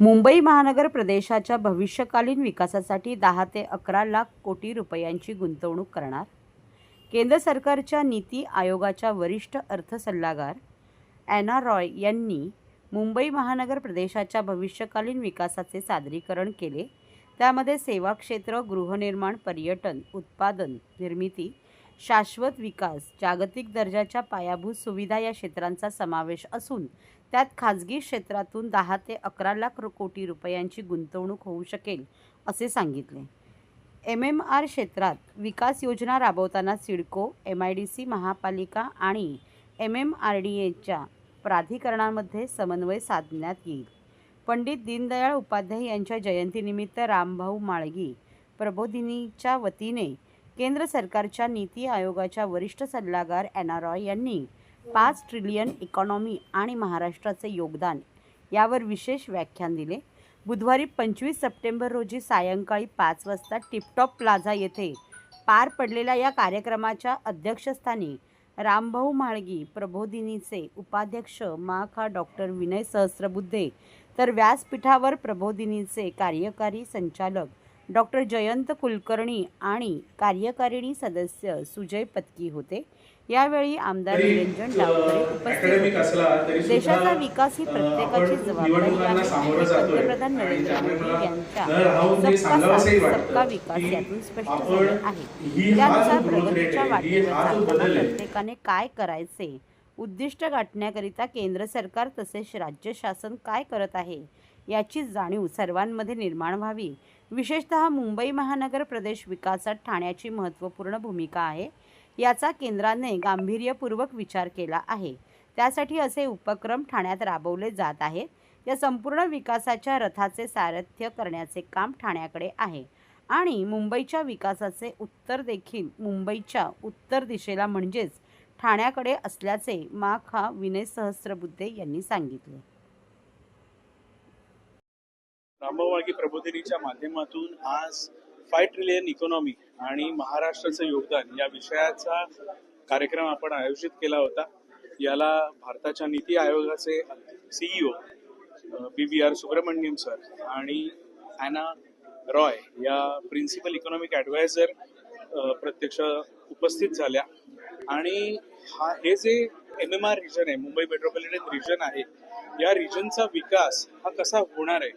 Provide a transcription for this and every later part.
मुंबई महानगर प्रदेशाच्या भविष्यकालीन विकासासाठी दहा ते अकरा लाख कोटी रुपयांची गुंतवणूक करणार. केंद्र सरकारच्या नीती आयोगाच्या वरिष्ठ अर्थ सल्लागार ॲना रॉय यांनी मुंबई महानगर प्रदेशाच्या भविष्यकालीन विकासाचे सादरीकरण केले. त्यामध्ये सेवा क्षेत्र गृहनिर्माण पर्यटन उत्पादन निर्मिती शाश्वत विकास जागतिक दर्जाच्या पायाभूत सुविधा या क्षेत्रांचा समावेश असून त्यात खाजगी क्षेत्रातून दहा ते अकरा लाख कोटी रुपयांची गुंतवणूक होऊ शकेल असे सांगितले. एम एम आर क्षेत्रात विकास योजना राबवताना CIDCO M I D C महापालिका आणि एम एम आर डी एच्या प्राधिकरणामध्ये समन्वय साधण्यात येईल. पंडित दीनदयाळ उपाध्याय यांच्या जयंतीनिमित्त रामभाऊ माळगी प्रबोधिनीच्या वतीने केंद्र सरकारच्या नीती आयोगाच्या वरिष्ठ सल्लागार ॲना रॉय यांनी पाच ट्रिलियन इकॉनॉमी आणि महाराष्ट्राचे योगदान यावर विशेष व्याख्यान दिले. बुधवारी पंचवीस सप्टेंबर रोजी सायंकाळी पाच वाजता टिपटॉप प्लाझा येथे पार पडलेल्या या कार्यक्रमाच्या अध्यक्षस्थानी रामभाऊ म्हाळगी प्रबोधिनीचे उपाध्यक्ष माखा डॉक्टर विनय सहस्रबुद्धे तर व्यासपीठावर प्रबोधिनीचे कार्यकारी संचालक डॉक्टर जयंत कुलकर्णी आणि कार्यकारिणी सदस्य सुजय पत्की होते. यावेळी आमदार निरंजन डावखरे उपस्थित देशाचा विकास ही प्रत्येकाची जबाबदारी आहे. पंतप्रधान नरेंद्र मोदी यांच्या सबका साथ, सबका विकास यातून स्पष्ट झाले आहे. त्यानुसार प्रगतीच्या वाटेवर चालताना प्रत्येकाने काय करायचे? उद्दिष्ट गाठण्याकरिता केंद्र सरकार तसेच राज्य शासन काय करत आहे? याची जाणीव सर्वांमध्ये निर्माण व्हावी. विशेषतः मुंबई महानगर प्रदेश विकासात ठाण्याची महत्त्वपूर्ण भूमिका आहे. याचा केंद्राने गांभीर्यपूर्वक विचार केला आहे. त्यासाठी असे उपक्रम ठाण्यात राबवले जात आहेत. या संपूर्ण विकासाच्या रथाचे सारथ्य करण्याचे काम ठाण्याकडे आहे. आणि मुंबईच्या विकासाचे उत्तर देखील मुंबईच्या उत्तर दिशेला म्हणजेच ठाण्याकडे असल्याचे मा खा. विनय सहस्रबुद्धे यांनी सांगितले. रामभाऊ प्रबोधिनीच्या माध्यमातून आज फाय ट्रिलियन इकॉनॉमी आणि महाराष्ट्राचं योगदान या विषयाचा कार्यक्रम आपण आयोजित केला होता. याला भारताच्या नीती आयोगाचे CEO B V R Subrahmanyam sir आणि ॲना रॉय या प्रिन्सिपल इकॉनॉमिक ॲडवायझर प्रत्यक्ष उपस्थित झाल्या. आणि हा हे जे एम एम आर रिजन आहे मुंबई मेट्रोपॉलिटन रिजन आहे या रिजनचा विकास हा कसा होणार आहे?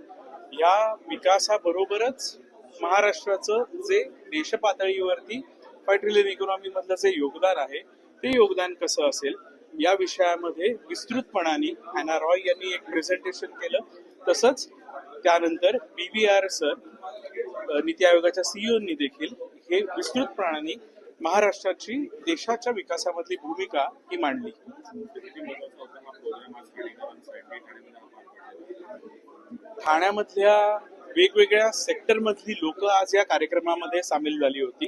या विकासाबरोबरच महाराष्ट्राचं जे देशपातळीवरती फाय इकॉनॉमी मधलं जे योगदान आहे ते योगदान कसं असेल? या विषयामध्ये विस्तृतपणाने हॅना रॉय यांनी एक प्रेझेंटेशन केलं. तसंच त्यानंतर B V R sir NITI आयोगाच्या सीईओनी देखील हे विस्तृतपणाने महाराष्ट्राची देशाच्या विकासामधली भूमिका ही मांडली. ठाण्यामधल्या वेगवेगळ्या सेक्टर मधली लोक आज या कार्यक्रमामध्ये सामील झाली होती.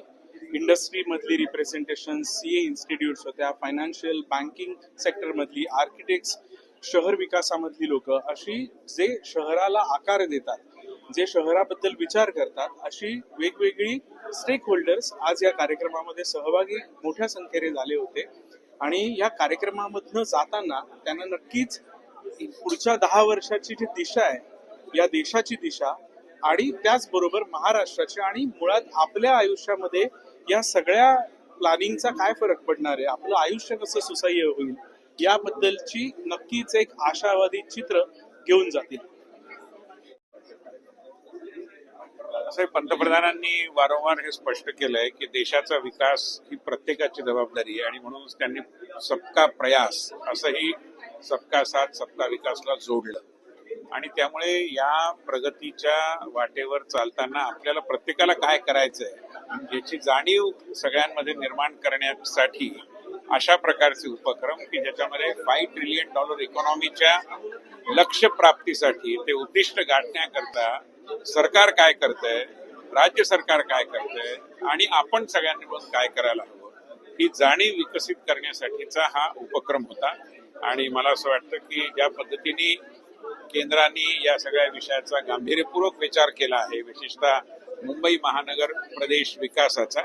इंडस्ट्री मधली रिप्रेझेंटेशन सीए इन्स्टिट्यूट्स होत्या फायनान्शियल बँकिंग सेक्टर मधली आर्किटेक्ट्स शहर विकासामधली लोक अशी जे शहराला आकार देतात जे शहराबद्दल विचार करतात अशी वेगवेगळी स्टेक होल्डर्स आज या कार्यक्रमामध्ये सहभागी मोठ्या संख्येने झाले होते. आणि या कार्यक्रमामधनं जाताना त्यांना नक्कीच पुढच्या दहा वर्षाची जी दिशा आहे या देशाची दिशा आणि त्याचबरोबर महाराष्ट्राचे आणि मुळात आपल्या आयुष्यामध्ये या सगळ्या प्लॅनिंगचा काय फरक पडणार आहे? आपलं आयुष्य कसं सुसह्य होईल? याबद्दलची नक्कीच एक आशावादी चित्र घेऊन जातील. असं पंतप्रधानांनी वारंवार हे स्पष्ट केलंय की देशाचा विकास ही प्रत्येकाची जबाबदारी आहे आणि म्हणून त्यांनी सबका प्रयास असंही सबका साथ सबका विकासला जोडलं. आणि त्यामुळे या प्रगतीच्या वाटेवर चालताना आपल्याला प्रत्येकाला काय करायचंय याची जाणीव सगळ्यांमध्ये निर्माण करण्यासाठी अशा प्रकारचे उपक्रम की ज्याच्यामध्ये फाईव्ह ट्रिलियन डॉलर इकॉनॉमीच्या लक्ष्य प्राप्तीसाठी ते उद्दिष्ट गाठण्याकरता सरकार काय करतंय राज्य सरकार काय करतंय आणि आपण सगळ्यांनी मिळून काय करायला हवं ही जाणीव विकसित करण्यासाठीचा हा उपक्रम होता. आणि मला असं वाटतं की ज्या पद्धतीने केंद्राने या सगळ्या विषयाचा गांभीर्यपूर्वक विचार केला आहे. विशेषतः मुंबई महानगर प्रदेश विकासाचा.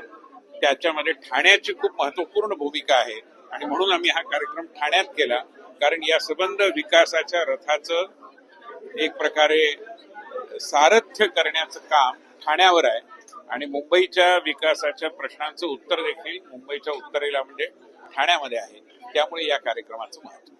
त्याच्यामध्ये ठाण्याची खूप महत्त्वपूर्ण भूमिका आहे. आणि म्हणून आम्ही हा कार्यक्रम ठाण्यात केला. कारण या संबंध विकासाच्या रथाचं एक प्रकारे सारथ्य करण्याचं काम ठाण्यावर आहे. आणि मुंबईच्या विकासाच्या प्रश्नांचं उत्तर देखील मुंबईच्या उत्तरेला म्हणजे ठाण्यामध्ये आहे. त्यामुळे या कार्यक्रमाचं महत्त्व